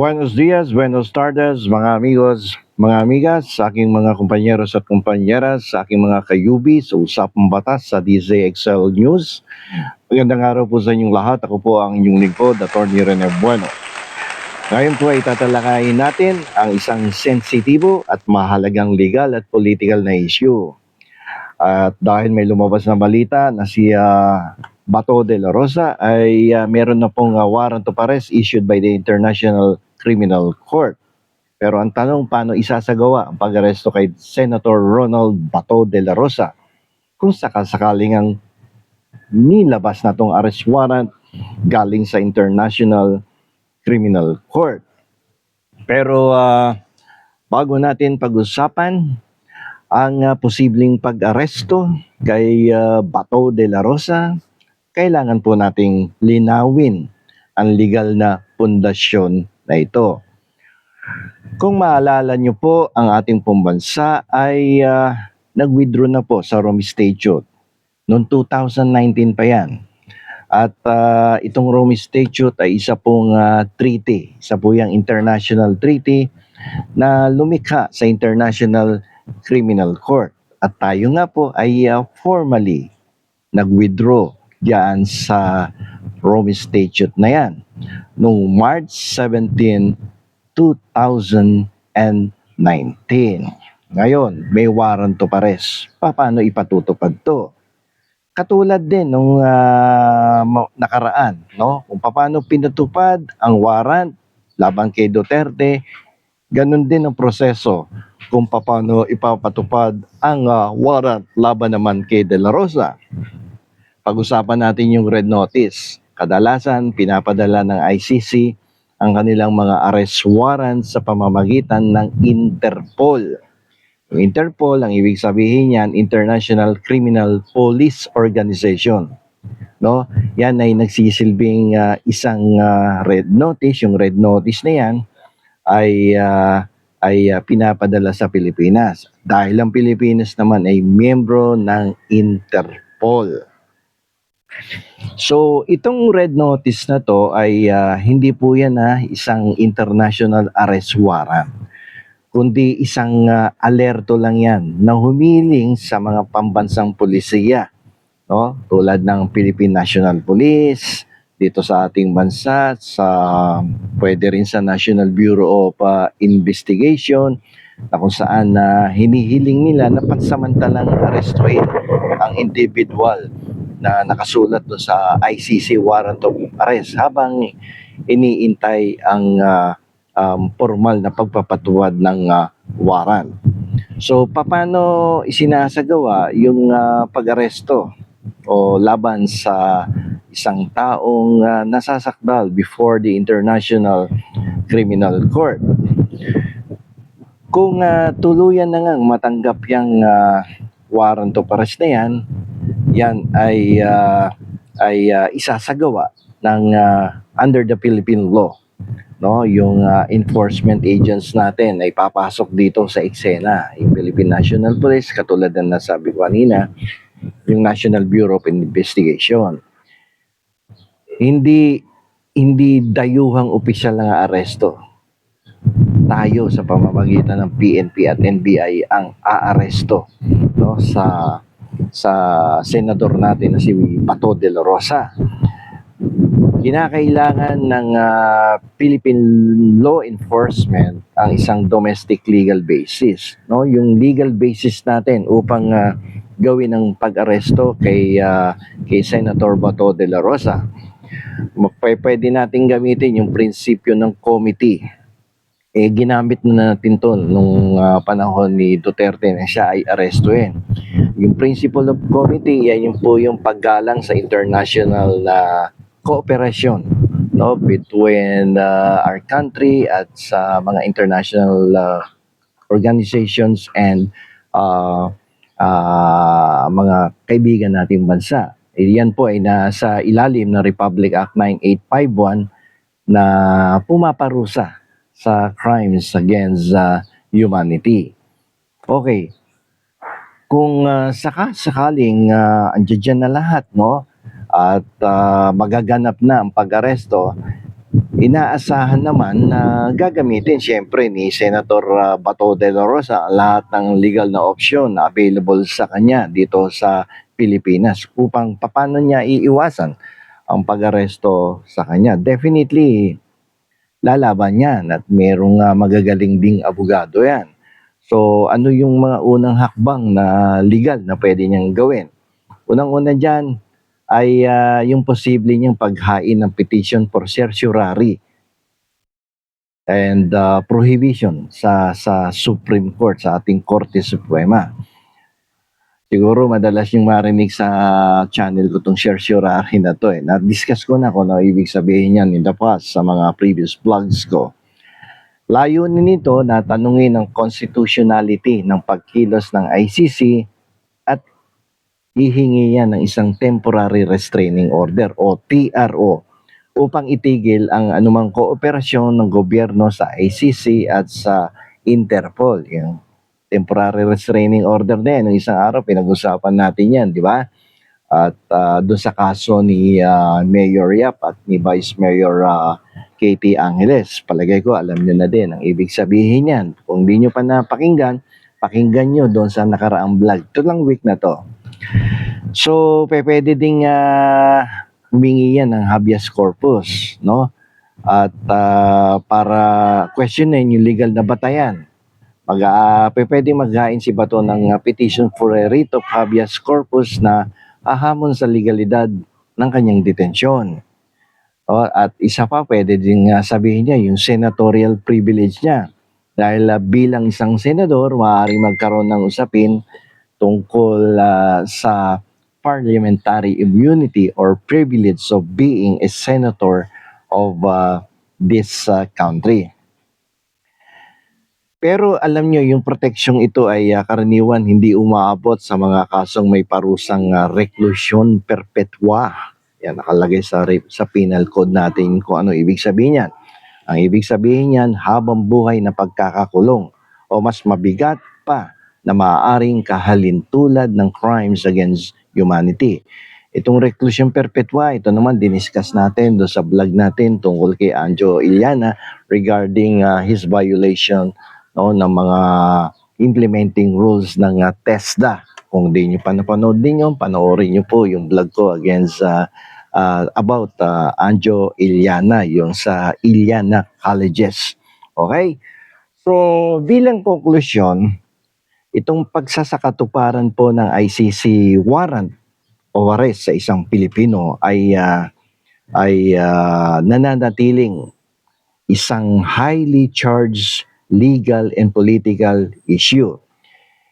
Buenos dias, buenos tardes, mga amigos, mga amigas, sa aking mga kumpanyeros at kumpanyeras, sa aking mga kayubi sa Usapang Batas sa DZXL News. Magandang araw po sa inyong lahat. Ako po ang inyong lingkod, Atty. Rene Bueno. Ngayon po ay tatalakayin natin ang isang sensitibo at mahalagang legal at political na issue. At dahil may lumabas na balita na si ah, Bato de la Rosa ay ah, meron na pong ah, warrant of arrest issued by the International Criminal Court. Pero ang tanong, paano isasagawa ang pag-aresto kay Senator Ronald Bato de la Rosa kung sakasakaling ang nilabas na tong arrest warrant galing sa International Criminal Court. Pero ah, bago natin pag-usapan ang ah, posibleng pag-aresto kay ah, Bato de la Rosa, kailangan po nating linawin ang legal na pundasyon na ito. Kung maalala nyo po, ang ating pong bansa ay ah, nag-withdraw na po sa Rome Statute. Noong 2019 pa yan. At ah, itong Rome Statute ay isa pong ah, treaty. Isa po yung international treaty na lumikha sa International Criminal Court. At tayo nga po ay ah, formally nag-withdraw diyan sa Rome Statute na yan noong March 17, 2019. Ngayon, may warrant to pares. Paano ipatutupad to? Katulad din nung ma- nakaraan, no? Kung paano pinatupad ang warrant laban kay Duterte, ganun din ang proseso kung paano ipapatupad ang ah, warrant laban naman kay De La Rosa. Pag-usapan natin yung red notice. Kadalasan, pinapadala ng ICC ang kanilang mga arrest warrant sa pamamagitan ng Interpol. Yung Interpol, ang ibig sabihin niyan, International Criminal Police Organization. No? Yan ay nagsisilbing ah, isang ah, red notice. Yung red notice na yan ay ah, ay ah, pinapadala sa Pilipinas. Dahil ang Pilipinas naman ay miyembro ng Interpol. So, itong red notice na to ay ah, hindi po yan na isang international arrest warrant kundi isang ah, alerto lang yan na humiling sa mga pambansang polisiya no? Tulad ng Philippine National Police dito sa ating bansa sa pwede rin sa National Bureau of ah, Investigation na kung saan na hinihiling nila na pansamantalang arestuhin ang individual na nakasulat doon sa ICC warrant of arrest habang iniintay ang ah, um, formal na pagpapatuwad ng ah, warrant. So, paano isinasagawa yung ah, pag-aresto o laban sa isang taong ah, nasasakdal before the International Criminal Court? Kung ah, tuluyan na ngang matanggap yung ah, warrant of arrest na yan, yan ay ah, ay ah, isasagawa ng ah, under the Philippine law no? Yung ah, enforcement agents natin ay papasok dito sa eksena. Yung Philippine National Police katulad ng nasabi ko kanina yung National Bureau of Investigation. Hindi hindi dayuhang opisyal ng aresto tayo sa pamamagitan ng PNP at NBI ang aaresto no? Sa sa senador natin na si Bato de la Rosa. Kinakailangan ng ah, Philippine law enforcement ang isang domestic legal basis no? Yung legal basis natin upang ah, gawin ang pag-aresto kay ah, kay Senator Bato de la Rosa. Pwede nating gamitin yung prinsipyo ng committee eh ginamit na natin to nung ah, panahon ni Duterte na siya ay arestuhin yung principle of committee yan yung po yung paggalang sa international na cooperation no between uh, our country at sa mga international uh, organizations and uh, uh, mga kaibigan nating bansa. Eh, Yan po ay nasa ilalim ng Republic Act 9851 na pumaparusa sa crimes against uh, humanity. Okay. Kung uh, saka sakaling uh, andyan dyan na lahat, no? at ah, magaganap na ang pag-aresto, inaasahan naman na gagamitin siyempre ni Senator ah, Bato de la Rosa lahat ng legal na option na available sa kanya dito sa Pilipinas upang paano niya iiwasan ang pag-aresto sa kanya. Definitely, lalaban yan at merong ah, magagaling ding abogado yan. So, ano yung mga unang hakbang na legal na pwede niyang gawin? Unang-una dyan ay ah, yung posible niyang paghain ng petition for certiorari and ah, prohibition sa sa Supreme Court, sa ating Korte Suprema. Siguro madalas yung marinig sa channel ko tong certiorari na to eh. Na-discuss ko na kung ano ibig sabihin yan in the past sa mga previous vlogs ko. Layunin nito na tanungin ang constitutionality ng pagkilos ng ICC at hihingi yan ng isang temporary restraining order o TRO upang itigil ang anumang kooperasyon ng gobyerno sa ICC at sa Interpol. Yung temporary restraining order na yan, nung isang araw pinag-usapan natin yan, di ba? At ah, doon sa kaso ni ah, Mayor Yap at ni Vice Mayor ah, Katie Angeles, palagay ko alam nyo na din ang ibig sabihin yan. Kung di nyo pa napakinggan, pakinggan nyo doon sa nakaraang vlog. Ito lang week na to. So, pwede ding ah, humingi yan ng habeas corpus, no? At ah, para questionin yung legal na batayan. Mag, ah, pe- pwede maghain si Bato ng ah, petition for a writ of habeas corpus na ahamon sa legalidad ng kanyang detensyon. O, at isa pa, pwede din ah, sabihin niya yung senatorial privilege niya. Dahil ah, bilang isang senador, maaaring magkaroon ng usapin tungkol ah, sa parliamentary immunity or privilege of being a senator of ah, this ah, country. Pero alam nyo, yung proteksyong ito ay ah, karaniwan hindi umaabot sa mga kasong may parusang uh, reclusion perpetua. Yan, nakalagay sa, sa penal code natin kung ano ibig sabihin yan. Ang ibig sabihin yan, habang buhay na pagkakakulong o mas mabigat pa na maaaring kahalintulad ng crimes against humanity. Itong reclusion perpetua, ito naman diniscuss natin do sa vlog natin tungkol kay Anjo Iliana regarding ah, his violation no, ng mga implementing rules ng uh, TESDA. Kung di nyo pa napanood din yun, panoorin nyo po yung vlog ko against uh, uh, about uh, Anjo Iliana, yung sa Iliana Colleges. Okay? So, bilang konklusyon, itong pagsasakatuparan po ng ICC warrant o arrest sa isang Pilipino ay ah, ay ah, nananatiling isang highly charged legal and political issue.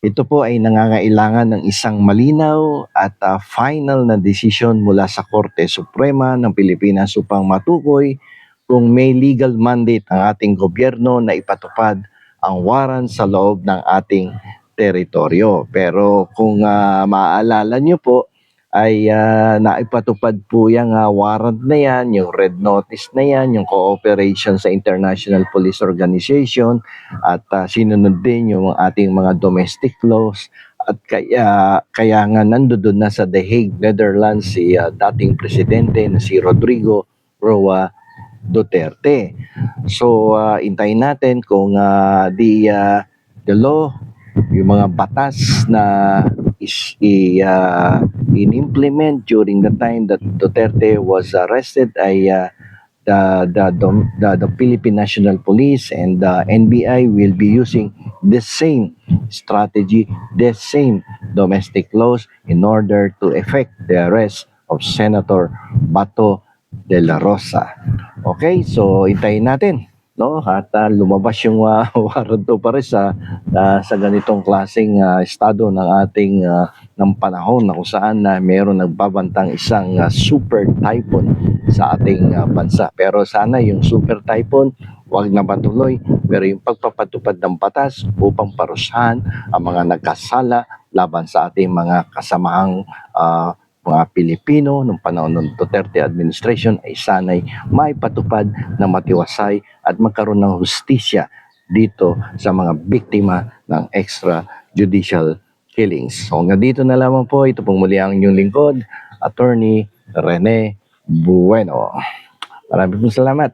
Ito po ay nangangailangan ng isang malinaw at ah, final na desisyon mula sa Korte Suprema ng Pilipinas upang matukoy kung may legal mandate ang ating gobyerno na ipatupad ang warrant sa loob ng ating teritoryo. Pero kung ah, maaalala nyo po, ay ah, naipatupad po yung ah, warrant na yan, yung red notice na yan, yung cooperation sa International Police Organization at ah, sinunod din yung ating mga domestic laws at kaya kaya nga nandoon na sa The Hague, Netherlands si ah, dating presidente na si Rodrigo Roa Duterte. So ah, intayin natin kung ah, the ah, the law yung mga batas na is i, ah, in-implement during the time that Duterte was arrested ay ah, the, the, the, the Philippine National Police and the NBI will be using the same strategy, the same domestic laws in order to effect the arrest of Senator Bato de la Rosa. Okay, so intayin natin no at ah, lumabas yung uh, warrant pa rin sa ah, sa ganitong klaseng ah, estado ng ating ah, ng panahon na kung saan na meron nagbabantang isang ah, super typhoon sa ating ah, bansa. Pero sana yung super typhoon wag na matuloy pero yung pagpapatupad ng batas upang parusahan ang mga nagkasala laban sa ating mga kasamahang ah, mga Pilipino nung panahon ng Duterte administration ay sanay maipatupad na matiwasay at magkaroon ng hustisya dito sa mga biktima ng extrajudicial killings. So hanggang dito na lamang po, ito pong muli ang inyong lingkod, Attorney Rene Bueno. Maraming pong salamat.